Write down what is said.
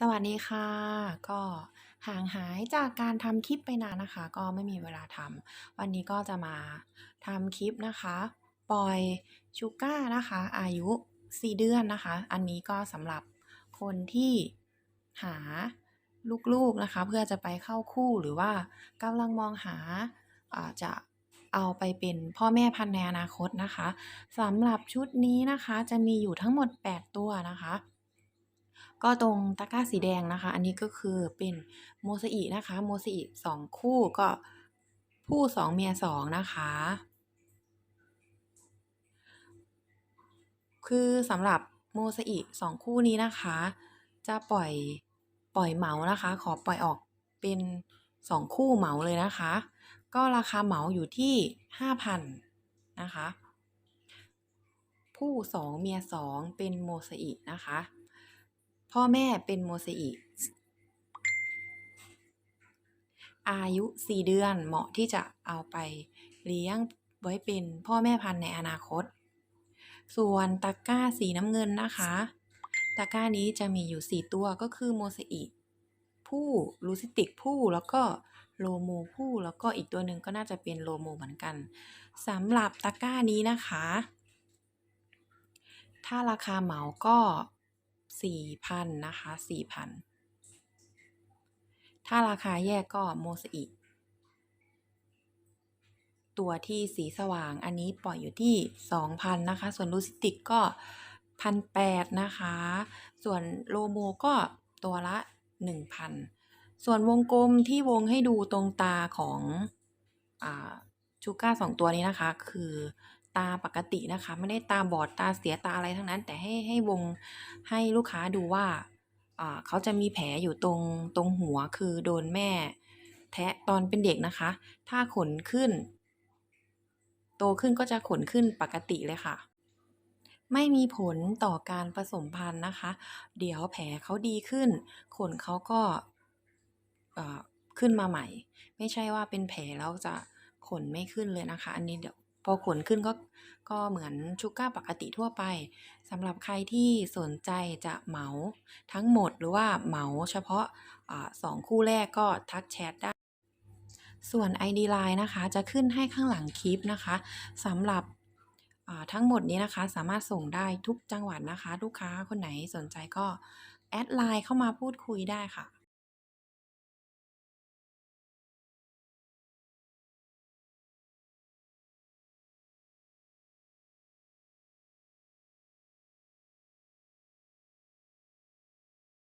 สวัสดีค่ะ ก็ห่างหายจากการทำคลิปไปนานนะคะ ก็ไม่มีเวลาทำวันนี้ก็จะมาทำคลิปนะคะปล่อยชูก้านะคะ อายุ 4 เดือนนะคะ อันนี้ก็สำหรับคนที่หาลูกๆนะคะ เพื่อจะไปเข้าคู่หรือว่ากำลังมองหาอาจะเอาไปเป็นพ่อแม่พันธุ์ในอนาคตนะคะสำหรับชุดนี้นะคะจะมีอยู่ทั้งหมด 8 ตัวนะคะ ก็ตรงตะกร้าสีแดงนะคะ อันนี้ก็คือเป็นโมซอินะคะ โมซาอิ2คู่ก็ผู้2เมีย2นะคะ คือสำหรับโมซาอิ2คู่นี้นะคะ จะปล่อยปล่อยเหมานะคะ ขอปล่อยออกเป็น2คู่เหมาเลยนะคะ ก็ราคาเหมาอยู่ที่5,000นนะคะ ผู้2เมีย2เป็นโมซอินะคะ พ่อแม่เป็นโมซาอิอายุ4เดือนเหมาะที่จะเอาไปเลี้ยงไว้เป็นพ่อแม่พันธุ์ในอนาคต ส่วนตะกร้าสีน้ำเงินนะคะ ตะกร้านี้จะมีอยู่ 4 ตัวก็คือโมซาอิผู้ลูซิติกผู้แล้วก็โลโมผู้แล้วก็อีกตัวหนึ่งก็น่าจะเป็นโลโมเหมือนกันสำหรับตะกร้านี้นะคะ ถ้าราคาเหมาก็ 4,000นะคะ4,000 ถ้าราคาแยกก็โมซาอิตัวที่สีสว่างอันนี้ปล่อยอยู่ที่ 2,000 นะคะ ส่วนลูซิติกก็ 1,800 นะคะ ส่วนโลโมก็ตัวละ 1,000 ส่วนวงกลมที่วงให้ดูตรงตาของอชูก้า2ตัวนี้นะคะ คือ ตาปกตินะคะ ไม่ได้ตาบอดตาเสียตาอะไรทั้งนั้น แต่ให้ให้วงให้ลูกค้าดูว่าเขาจะมีแผลอยู่ตรงตรงหัวคือโดนแม่ แทะตอนเป็นเด็กนะคะ ถ้าขนขึ้น โตขึ้นก็จะขนขึ้นปกติเลยค่ะ ไม่มีผลต่อการผสมพันธุ์นะคะ เดี๋ยวแผลเขาดีขึ้น ขนเขาก็ขึ้นมาใหม่ ไม่ใช่ว่าเป็นแผลแล้วจะขนไม่ขึ้นเลยนะคะ อันนี้เดี๋ยว พอขนขึ้นก็ก็เหมือนชูก้าปกติทั่วไปสำหรับใครที่สนใจจะเหมาทั้งหมดหรือว่าเหมาเฉพาะอ่าสองคู่แรกก็ทักแชทได้ ส่วน ID Line นะคะ จะขึ้นให้ข้างหลังคลิปนะคะสำหรับทั้งหมดนี้นะคะสามารถส่งได้ทุกจังหวัดนะคะ ลูกค้าคนไหนสนใจก็แอดไลน์เข้ามาพูดคุยได้ค่ะ